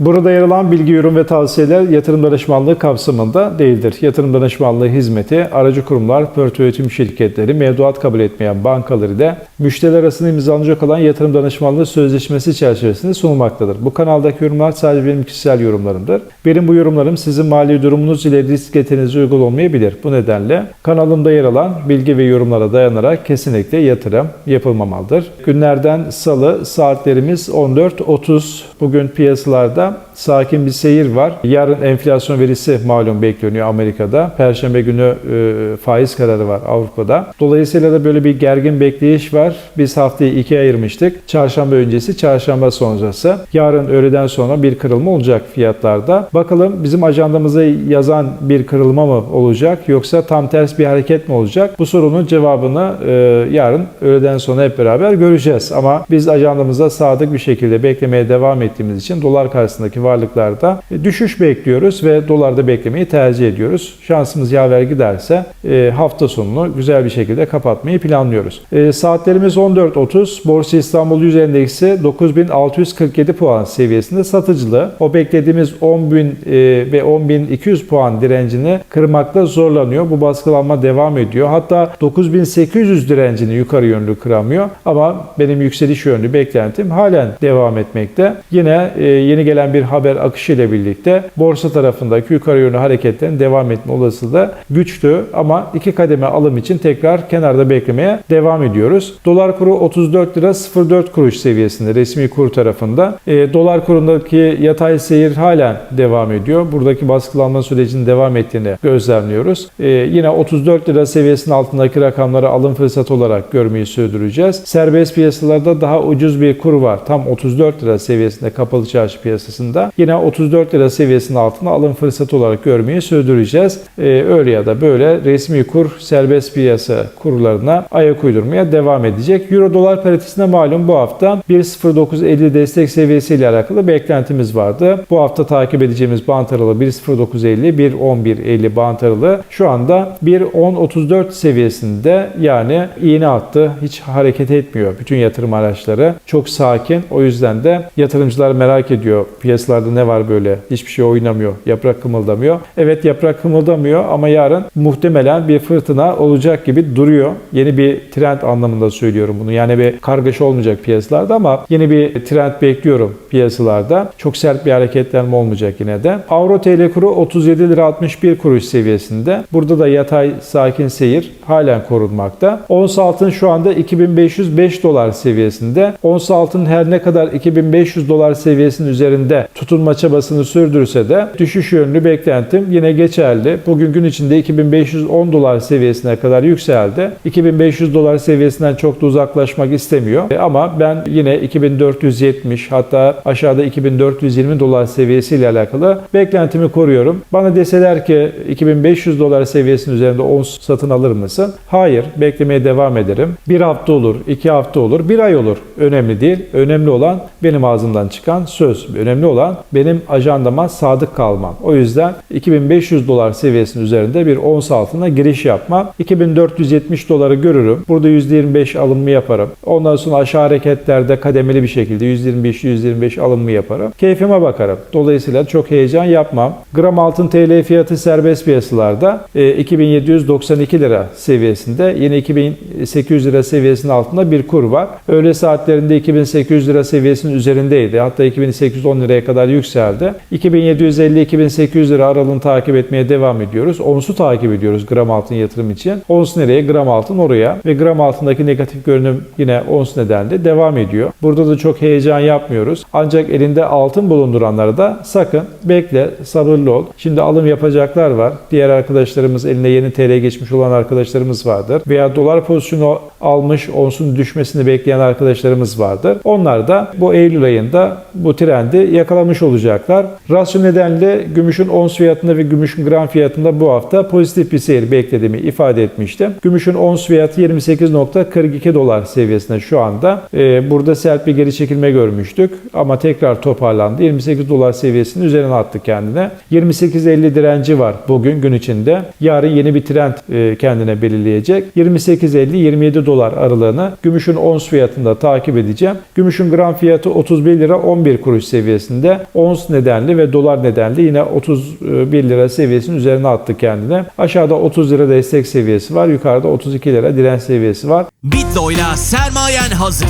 Burada yer alan bilgi, yorum ve tavsiyeler yatırım danışmanlığı kapsamında değildir. Yatırım danışmanlığı hizmeti aracı kurumlar, portföy yönetim şirketleri, mevduat kabul etmeyen bankaları ile müşteriler arasında imzalanacak olan yatırım danışmanlığı sözleşmesi çerçevesinde sunulmaktadır. Bu kanaldaki yorumlar sadece benim kişisel yorumlarımdır. Benim bu yorumlarım sizin mali durumunuz ile risk getirinize uygun olmayabilir. Bu nedenle kanalımda yer alan bilgi ve yorumlara dayanarak kesinlikle yatırım yapılmamalıdır. Günlerden salı saatlerimiz 14.30. Bugün piyasalarda да, sakin bir seyir var. Yarın enflasyon verisi malum bekleniyor Amerika'da. Perşembe günü e, faiz kararı var Avrupa'da. Dolayısıyla da böyle bir gergin bekleyiş var. Biz haftayı ikiye ayırmıştık. Çarşamba öncesi, çarşamba sonrası. Yarın öğleden sonra bir kırılma olacak fiyatlarda. Bakalım bizim ajandamıza yazan bir kırılma mı olacak yoksa tam ters bir hareket mi olacak? Bu sorunun cevabını e, yarın öğleden sonra hep beraber göreceğiz. Ama biz ajandamıza sadık bir şekilde beklemeye devam ettiğimiz için dolar karşısındaki varlıklarda düşüş bekliyoruz ve dolarda beklemeyi tercih ediyoruz. Şansımız yaver giderse e, hafta sonunu güzel bir şekilde kapatmayı planlıyoruz. E, saatlerimiz 14.30. Borsa İstanbul 100 endeksi 9647 puan seviyesinde satıcılı. O beklediğimiz 10.000 e, ve 10.200 puan direncini kırmakta zorlanıyor. Bu baskılanma devam ediyor. Hatta 9800 direncini yukarı yönlü kıramıyor. Ama benim yükseliş yönlü beklentim halen devam etmekte. Yine e, yeni gelen bir haber akışı ile birlikte borsa tarafındaki yukarı yönlü hareketlerin devam etme olasılığı da güçlü ama iki kademe alım için tekrar kenarda beklemeye devam ediyoruz. Dolar kuru 34 lira 04 kuruş seviyesinde resmi kur tarafında. E, dolar kurundaki yatay seyir halen devam ediyor. Buradaki baskılanma sürecinin devam ettiğini gözlemliyoruz. E, yine 34 lira seviyesinin altındaki rakamları alım fırsatı olarak görmeyi sürdüreceğiz. Serbest piyasalarda daha ucuz bir kur var. Tam 34 lira seviyesinde kapalı çarşı piyasasında. Yine 34 lira seviyesinin altında alım fırsatı olarak görmeyi sürdüreceğiz. Ee, öyle ya da böyle resmi kur serbest piyasa kurlarına ayak uydurmaya devam edecek. Euro dolar paritesinde malum bu hafta 1.0950 destek seviyesiyle alakalı beklentimiz vardı. Bu hafta takip edeceğimiz bant aralığı 1.0950, 1.1150 bant aralığı şu anda 1.1034 seviyesinde yani iğne attı. Hiç hareket etmiyor bütün yatırım araçları. Çok sakin. O yüzden de yatırımcılar merak ediyor. Piyasalarda ne var böyle? Hiçbir şey oynamıyor. Yaprak kımıldamıyor. Evet yaprak kımıldamıyor ama yarın muhtemelen bir fırtına olacak gibi duruyor. Yeni bir trend anlamında söylüyorum bunu. Yani bir kargaşa olmayacak piyasalarda ama yeni bir trend bekliyorum piyasalarda. Çok sert bir hareketlenme olmayacak yine de. Avro TL kuru 37 lira 61 kuruş seviyesinde. Burada da yatay sakin seyir halen korunmakta. Ons altın şu anda 2505 dolar seviyesinde. Ons altın her ne kadar 2500 dolar seviyesinin üzerinde tutunma çabasını sürdürse de düşüş yönlü beklentim yine geçerli. Bugün gün içinde 2510 dolar seviyesine kadar yükseldi. 2500 dolar seviyesinden çok da uzaklaşmak istemiyor. E, Ama ben yine 2470 hatta aşağıda 2420 dolar seviyesiyle alakalı beklentimi koruyorum. Bana deseler ki 2500 dolar seviyesinin üzerinde ons satın alır mısın? Hayır. Beklemeye devam ederim. Bir hafta olur, iki hafta olur, bir ay olur. Önemli değil. Önemli olan benim ağzımdan çıkan söz. Önemli olan benim ajandama sadık kalmam. O yüzden 2500 dolar seviyesinin üzerinde bir ons altına giriş yapmam. 2470 doları görürüm. Burada %25 alımı yaparım. Ondan sonra aşağı hareketlerde kademeli bir şekilde %25-%25 alımı yaparım. Keyfime bakarım. Dolayısıyla çok heyecan yapmam. Gram altın TL fiyatı serbest piyasalarda e, 2792 lira seviyesinde. Yine 2800 lira seviyesinin altında bir kur var. Öğle saatlerinde 2800 lira seviyesinin üzerindeydi. Hatta 2810 liraya kadar yükseldi. 2750-2800 lira aralığını takip etmeye devam ediyoruz. Onsu takip ediyoruz gram altın yatırım için. Ons nereye? Gram altın oraya. Ve gram altındaki negatif görünüm yine ons nedenli devam ediyor. Burada da çok heyecan yapmıyoruz. Ancak elinde altın bulunduranlara da sakın bekle, sabırlı ol. Şimdi alım yapacaklar var. Diğer arkadaşlarımız eline yeni TL geçmiş olan arkadaşlarımız vardır. Veya dolar pozisyonu almış, onsun düşmesini bekleyen arkadaşlarımız vardır. Onlar da bu Eylül ayında bu trendi yakalamak yakalamış olacaklar. Rasyo nedenle gümüşün ons fiyatında ve gümüşün gram fiyatında bu hafta pozitif bir seyir beklediğimi ifade etmiştim. Gümüşün ons fiyatı 28.42 dolar seviyesinde şu anda. Ee, burada sert bir geri çekilme görmüştük ama tekrar toparlandı. 28 dolar seviyesinin üzerine attı kendine. 28.50 direnci var bugün gün içinde. Yarın yeni bir trend e, kendine belirleyecek. 28.50-27 dolar aralığını gümüşün ons fiyatında takip edeceğim. Gümüşün gram fiyatı 31 lira 11 kuruş seviyesinde. Ons nedenli ve dolar nedenli yine 31 lira seviyesinin üzerine attı kendine. Aşağıda 30 lira destek seviyesi var. Yukarıda 32 lira direnç seviyesi var. Bitlo'yla sermayen hazır.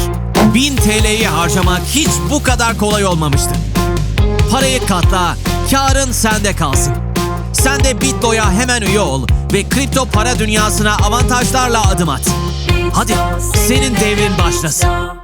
1000 TL'yi harcamak hiç bu kadar kolay olmamıştı. Parayı katla, karın sende kalsın. Sen de Bitlo'ya hemen üye ol ve kripto para dünyasına avantajlarla adım at. Hadi senin devrin başlasın.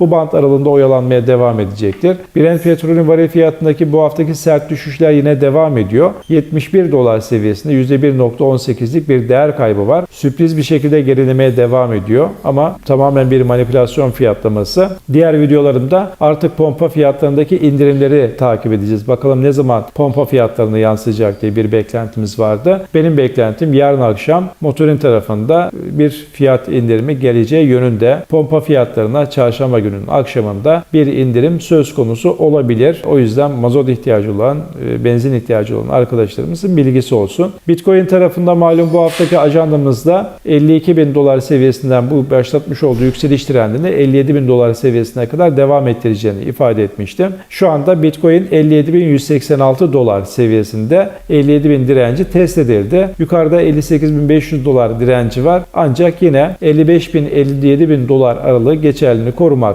Bu bant aralığında oyalanmaya devam edecektir. Brent petrolün varil fiyatındaki bu haftaki sert düşüşler yine devam ediyor. 71 dolar seviyesinde %1.18'lik bir değer kaybı var. Sürpriz bir şekilde gerilemeye devam ediyor ama tamamen bir manipülasyon fiyatlaması. Diğer videolarımda artık pompa fiyatlarındaki indirimleri takip edeceğiz. Bakalım ne zaman pompa fiyatlarına yansıyacak diye bir beklentimiz vardı. Benim beklentim yarın akşam motorin tarafında bir fiyat indirimi geleceği yönünde. Pompa fiyatlarına çarşamba gününün akşamında bir indirim söz konusu olabilir. O yüzden mazot ihtiyacı olan, e, benzin ihtiyacı olan arkadaşlarımızın bilgisi olsun. Bitcoin tarafında malum bu haftaki ajandamızda 52 bin dolar seviyesinden bu başlatmış olduğu yükseliş trendini 57 bin dolar seviyesine kadar devam ettireceğini ifade etmiştim. Şu anda Bitcoin 57.186 dolar seviyesinde 57 bin direnci test edildi. Yukarıda 58.500 dolar direnci var. Ancak yine 55 bin 57 bin dolar aralığı geçerliliğini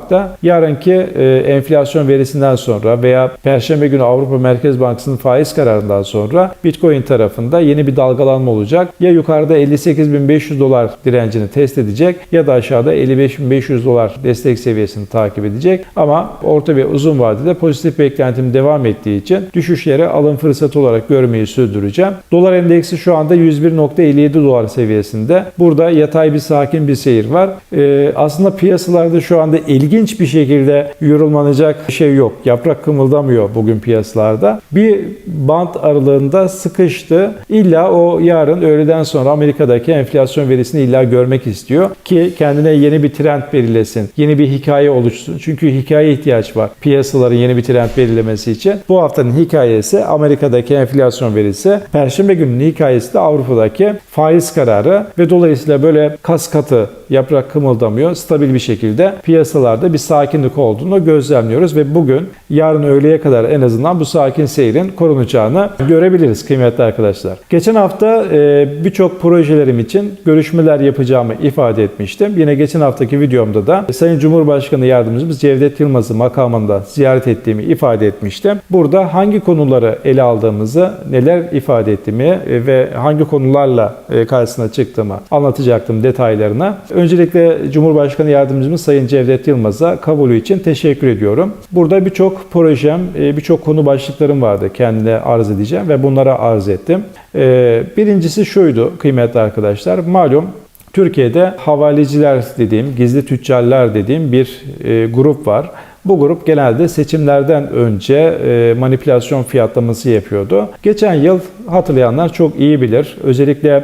korumakta. Yarınki e, enflasyon verisinden sonra veya Perşembe günü Avrupa Merkez Bankası'nın faiz kararından sonra Bitcoin tarafında yeni bir dalgalanma olacak. Ya yukarıda 58.500 dolar direncini test edecek ya da aşağıda 55.500 dolar destek seviyesini takip edecek. Ama orta ve uzun vadede pozitif beklentim devam ettiği için düşüşleri alım fırsatı olarak görmeyi sürdüreceğim. Dolar endeksi şu anda 101.57 dolar seviyesinde. Burada yatay bir sakin bir seyir var. Ee, aslında piyasalarda şu anda ilginç bir şekilde yorulmanacak bir şey yok. Yaprak kımıldamıyor bugün piyasalarda. Bir bant aralığında sıkıştı. İlla o yarın öğleden sonra Amerika'daki enflasyon verisini illa görmek istiyor ki kendine yeni bir trend belirlesin. Yeni bir hikaye oluşsun. Çünkü hikaye ihtiyaç var. Piyasaların yeni bir trend belirlemesi için. Bu haftanın hikayesi Amerika'daki enflasyon verisi. Perşembe gününün hikayesi de Avrupa'daki faiz kararı ve dolayısıyla böyle kas katı yaprak kımıldamıyor. Stabil bir şekilde piyasalarda bir sakinlik olduğunu gözlemliyoruz ve bugün yarın öğleye kadar en azından bu sakin seyrin korunacağını görebiliriz kıymetli arkadaşlar. Geçen hafta e, birçok projelerim için görüşmeler yapacağımı ifade etmiştim. Yine geçen haftaki videomda da Sayın Cumhurbaşkanı Yardımcımız Cevdet Yılmaz'ı makamında ziyaret ettiğimi ifade etmiştim. Burada hangi konuları ele aldığımızı, neler ifade ettiğimi e, ve hangi konularla e, karşısına çıktığımı anlatacaktım detaylarına. Öncelikle Cumhurbaşkanı Yardımcımız Sayın Cevdet Yılmaz'a kabulü için teşekkür ediyorum. Burada birçok projem, e, birçok konu başlıklarım vardı kendine arz edeceğim ve bunlara arz ettim. E, Birincisi şuydu kıymetli arkadaşlar. Malum Türkiye'de havaleciler dediğim, gizli tüccarlar dediğim bir e, grup var. Bu grup genelde seçimlerden önce manipülasyon fiyatlaması yapıyordu. Geçen yıl hatırlayanlar çok iyi bilir. Özellikle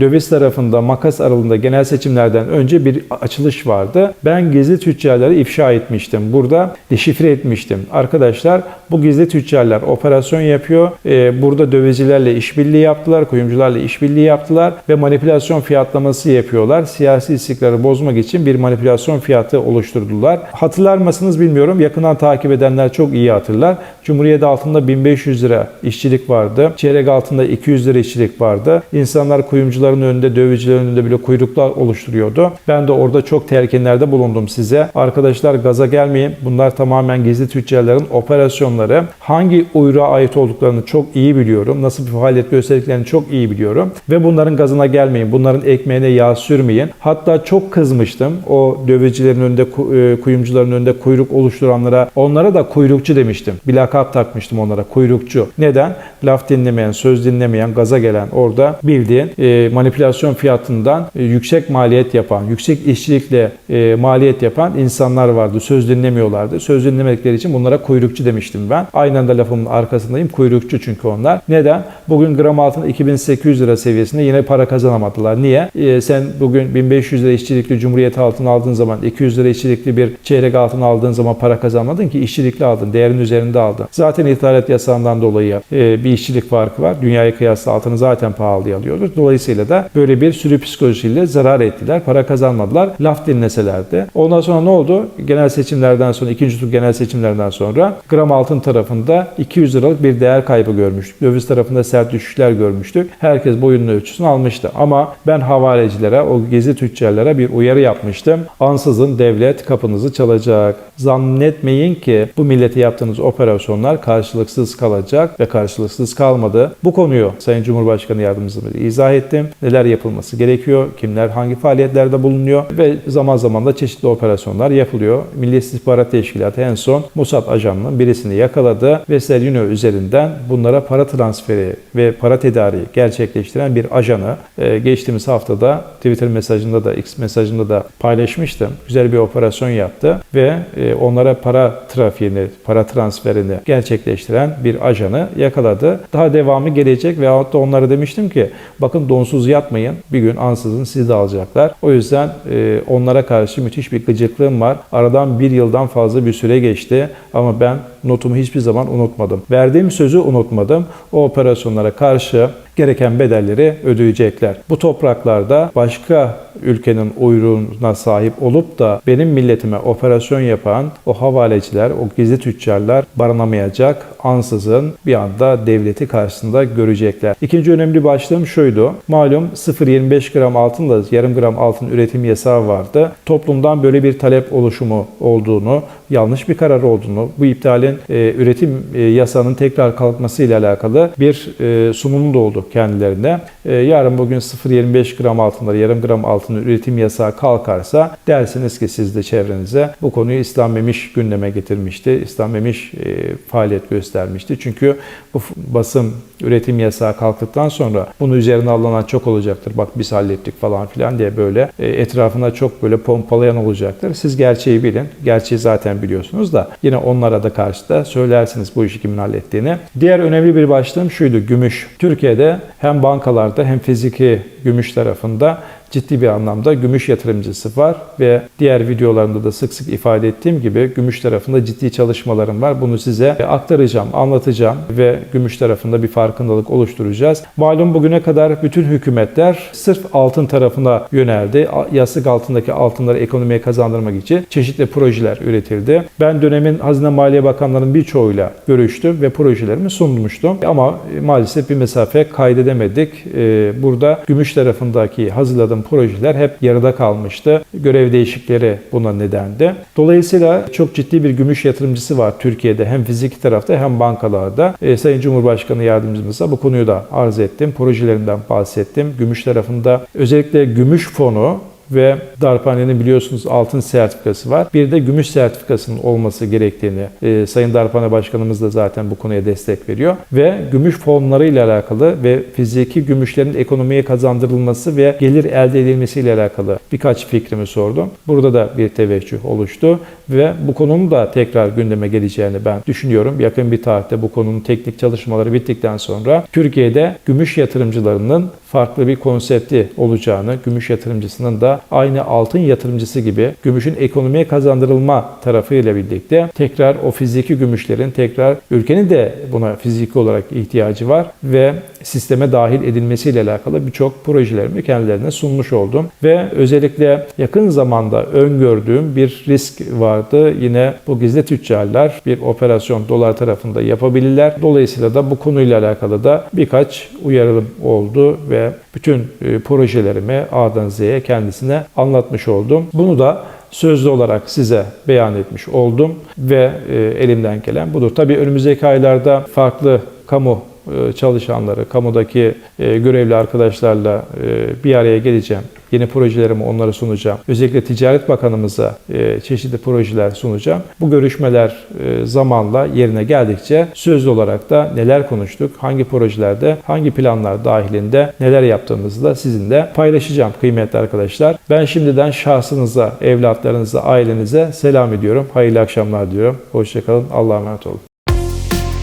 döviz tarafında makas aralığında genel seçimlerden önce bir açılış vardı. Ben gizli tüccarları ifşa etmiştim. Burada deşifre etmiştim. Arkadaşlar bu gizli tüccarlar operasyon yapıyor. Ee, burada dövizcilerle işbirliği yaptılar, kuyumcularla işbirliği yaptılar ve manipülasyon fiyatlaması yapıyorlar. Siyasi istikrarı bozmak için bir manipülasyon fiyatı oluşturdular. Hatırlar mısınız bilmiyorum. Yakından takip edenler çok iyi hatırlar. Cumhuriyet altında 1500 lira işçilik vardı. Çeyrek altında 200 lira işçilik vardı. İnsanlar kuyumcuların önünde, dövizcilerin önünde bile kuyruklar oluşturuyordu. Ben de orada çok telkinlerde bulundum size. Arkadaşlar gaza gelmeyin. Bunlar tamamen gizli tüccarların operasyonları. Hangi uyruğa ait olduklarını çok iyi biliyorum. Nasıl bir faaliyet gösterdiklerini çok iyi biliyorum. Ve bunların gazına gelmeyin. Bunların ekmeğine yağ sürmeyin. Hatta çok kızmıştım. O dövizcilerin önünde, e, kuyumcuların önünde kuyruk oluşturanlara. Onlara da kuyrukçu demiştim. Bir lakap takmıştım onlara. Kuyrukçu. Neden? Laf dinlemeyen, söz dinlemeyen, gaza gelen orada bildiğin e, manipülasyon fiyatından e, yüksek maliyet yapan, yüksek işçilikle e, maliyet yapan insanlar vardı. Söz dinlemiyorlardı. Söz dinlemedikleri için bunlara kuyrukçu demiştim ben. Aynen de lafımın arkasındayım. Kuyrukçu çünkü onlar. Neden? Bugün gram altın 2800 lira seviyesinde yine para kazanamadılar. Niye? E, sen bugün 1500 lira işçilikli Cumhuriyet altın aldığın zaman 200 lira işçilikli bir çeyrek altın aldığın zaman para kazanmadın ki işçilikli aldın. Değerin üzerinde aldın. Zaten ithalat yasağından dolayı bir işçilik farkı var. Dünyaya kıyasla altını zaten pahalıya alıyoruz. Dolayısıyla da böyle bir sürü psikolojisiyle zarar ettiler. Para kazanmadılar. Laf dinleselerdi. Ondan sonra ne oldu? Genel seçimlerden sonra, ikinci tur genel seçimlerden sonra gram altın tarafında 200 liralık bir değer kaybı görmüştük. Döviz tarafında sert düşüşler görmüştük. Herkes boyunun ölçüsünü almıştı. Ama ben havalecilere, o gezi tüccarlara bir uyarı yapmıştım. Ansızın devlet kapınızı çalacak. Zannetmeyin ki bu millete yaptığınız operasyonlar karşılıksız kalacak ve karşılıksız kalmadı. Bu konuyu Sayın Cumhurbaşkanı Yardımcımızla izah ettim. Neler yapılması gerekiyor, kimler hangi faaliyetlerde bulunuyor ve zaman zaman da çeşitli operasyonlar yapılıyor. Milli İstihbarat Teşkilatı en son Mossad ajanının birisini yakaladı ve Selino üzerinden bunlara para transferi ve para tedariği gerçekleştiren bir ajanı e, geçtiğimiz haftada Twitter mesajında da X mesajında da paylaşmıştım. Güzel bir operasyon yaptı ve e, onlara para trafiğini, para transferini gerçekleştiren bir ajanı yakaladı. Daha devamı gelecek ve da onlara demiştim ki bakın donsuz yatmayın. Bir gün ansızın sizi de alacaklar. O yüzden e, onlara karşı müthiş bir gıcıklığım var. Aradan bir yıldan fazla bir süre geçti ama ben notumu hiçbir zaman unutmadım. Verdiğim sözü unutmadım. O operasyonlara karşı gereken bedelleri ödeyecekler. Bu topraklarda başka ülkenin uyruğuna sahip olup da benim milletime operasyon yapan o havaleciler, o gizli tüccarlar barınamayacak, ansızın bir anda devleti karşısında görecekler. İkinci önemli başlığım şuydu. Malum 0.25 gram altınla yarım gram altın üretim yasağı vardı. Toplumdan böyle bir talep oluşumu olduğunu, yanlış bir karar olduğunu, bu iptalin e, üretim e, yasağının tekrar kalkması ile alakalı bir e, sunumu da oldu kendilerine. E, yarın bugün 0.25 gram altınları, yarım gram altın üretim yasağı kalkarsa dersiniz ki siz de çevrenize bu konuyu İslam Memiş gündeme getirmişti. İslam Memiş e, faaliyet göstermişti. Çünkü bu basım üretim yasağı kalktıktan sonra bunu üzerine alınan çok olacaktır. Bak biz hallettik falan filan diye böyle e, etrafına çok böyle pompalayan olacaktır. Siz gerçeği bilin. Gerçeği zaten biliyorsunuz da yine onlara da karşı da söylersiniz bu işi kimin hallettiğini. Diğer önemli bir başlığım şuydu. Gümüş. Türkiye'de hem bankalarda hem fiziki gümüş tarafında ciddi bir anlamda gümüş yatırımcısı var ve diğer videolarımda da sık sık ifade ettiğim gibi gümüş tarafında ciddi çalışmalarım var. Bunu size aktaracağım, anlatacağım ve gümüş tarafında bir farkındalık oluşturacağız. Malum bugüne kadar bütün hükümetler sırf altın tarafına yöneldi. Yastık altındaki altınları ekonomiye kazandırmak için çeşitli projeler üretildi. Ben dönemin Hazine Maliye Bakanlarının birçoğuyla görüştüm ve projelerimi sunmuştum. Ama maalesef bir mesafe kaydedemedik. Ee, Burada gümüş tarafındaki hazırladığım projeler hep yarıda kalmıştı. Görev değişikleri buna nedendi. Dolayısıyla çok ciddi bir gümüş yatırımcısı var Türkiye'de hem fiziki tarafta hem bankalarda. E, Sayın Cumhurbaşkanı yardımcımıza bu konuyu da arz ettim. Projelerinden bahsettim. Gümüş tarafında özellikle gümüş fonu ve Darphane'nin biliyorsunuz altın sertifikası var. Bir de gümüş sertifikasının olması gerektiğini e, Sayın Darphane Başkanımız da zaten bu konuya destek veriyor. Ve gümüş fonları ile alakalı ve fiziki gümüşlerin ekonomiye kazandırılması ve gelir elde edilmesi ile alakalı birkaç fikrimi sordum. Burada da bir teveccüh oluştu ve bu konunun da tekrar gündeme geleceğini ben düşünüyorum. Yakın bir tarihte bu konunun teknik çalışmaları bittikten sonra Türkiye'de gümüş yatırımcılarının farklı bir konsepti olacağını, gümüş yatırımcısının da aynı altın yatırımcısı gibi gümüşün ekonomiye kazandırılma tarafıyla birlikte tekrar o fiziki gümüşlerin tekrar ülkenin de buna fiziki olarak ihtiyacı var ve sisteme dahil edilmesiyle alakalı birçok projelerimi kendilerine sunmuş oldum. Ve özellikle yakın zamanda öngördüğüm bir risk vardı. Yine bu gizli tüccarlar bir operasyon dolar tarafında yapabilirler. Dolayısıyla da bu konuyla alakalı da birkaç uyarılım oldu ve bütün e, projelerimi A'dan Z'ye kendisine anlatmış oldum. Bunu da sözlü olarak size beyan etmiş oldum ve e, elimden gelen budur. Tabii önümüzdeki aylarda farklı kamu çalışanları, kamudaki e, görevli arkadaşlarla e, bir araya geleceğim. Yeni projelerimi onlara sunacağım. Özellikle Ticaret Bakanımıza e, çeşitli projeler sunacağım. Bu görüşmeler e, zamanla yerine geldikçe sözlü olarak da neler konuştuk, hangi projelerde, hangi planlar dahilinde neler yaptığımızı da sizinle paylaşacağım kıymetli arkadaşlar. Ben şimdiden şahsınıza, evlatlarınıza, ailenize selam ediyorum. Hayırlı akşamlar diyorum. Hoşçakalın. Allah'a emanet olun.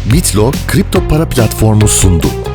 Bitlo kripto para platformu sundu.